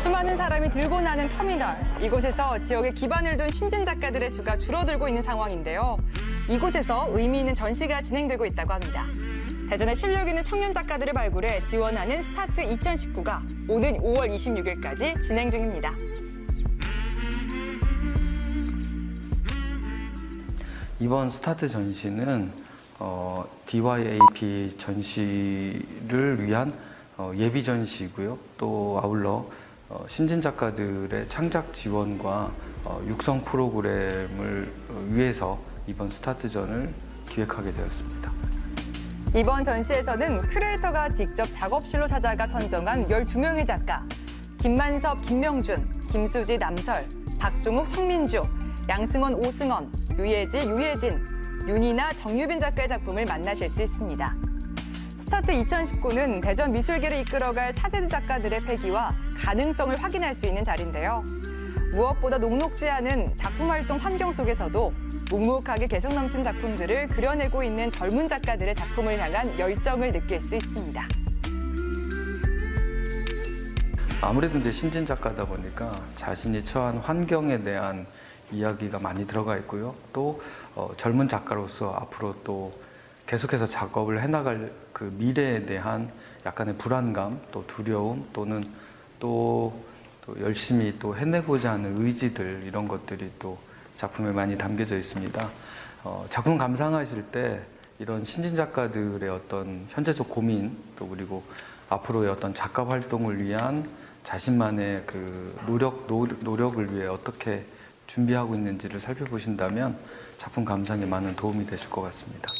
수많은 사람이 들고 나는 터미널. 이곳에서 지역에 기반을 둔 신진 작가들의 수가 줄어들고 있는 상황인데요. 이곳에서 의미 있는 전시가 진행되고 있다고 합니다. 대전에 실력 있는 청년 작가들을 발굴해 지원하는 스타트 2019가 오는 5월 26일까지 진행 중입니다. 이번 스타트 전시는 어, DYAP 전시를 위한 어, 예비 전시고요. 또 아울러 어, 신진 작가들의 창작 지원과 어, 육성 프로그램을 어, 위해서 이번 스타트전을 기획하게 되었습니다. 이번 전시에서는 큐레이터가 직접 작업실로 찾아가 선정한 12명의 작가, 김만섭, 김명준, 김수지, 남설, 박종욱, 성민주, 양승원, 오승원, 유예지, 유예진, 윤이나 정유빈 작가의 작품을 만나실 수 있습니다. 스타트 2019는 대전 미술계를 이끌어갈 차세대 작가들의 패기와 가능성을 확인할 수 있는 자리인데요. 무엇보다 녹록지 않은 작품 활동 환경 속에서도 묵묵하게 개성 넘친 작품들을 그려내고 있는 젊은 작가들의 작품을 향한 열정을 느낄 수 있습니다. 아무래도 이제 신진 작가다 보니까 자신이 처한 환경에 대한 이야기가 많이 들어가 있고요. 또 어, 젊은 작가로서 앞으로 또 계속해서 작업을 해나갈 그 미래에 대한 약간의 불안감, 또 두려움, 또는 또, 또 열심히 또 해내고자 하는 의지들 이런 것들이 또 작품에 많이 담겨져 있습니다. 어, 작품 감상하실 때 이런 신진 작가들의 어떤 현재적 고민 또 그리고 앞으로의 어떤 작가 활동을 위한 자신만의 그 노력 노, 노력을 위해 어떻게 준비하고 있는지를 살펴보신다면 작품 감상에 많은 도움이 되실 것 같습니다.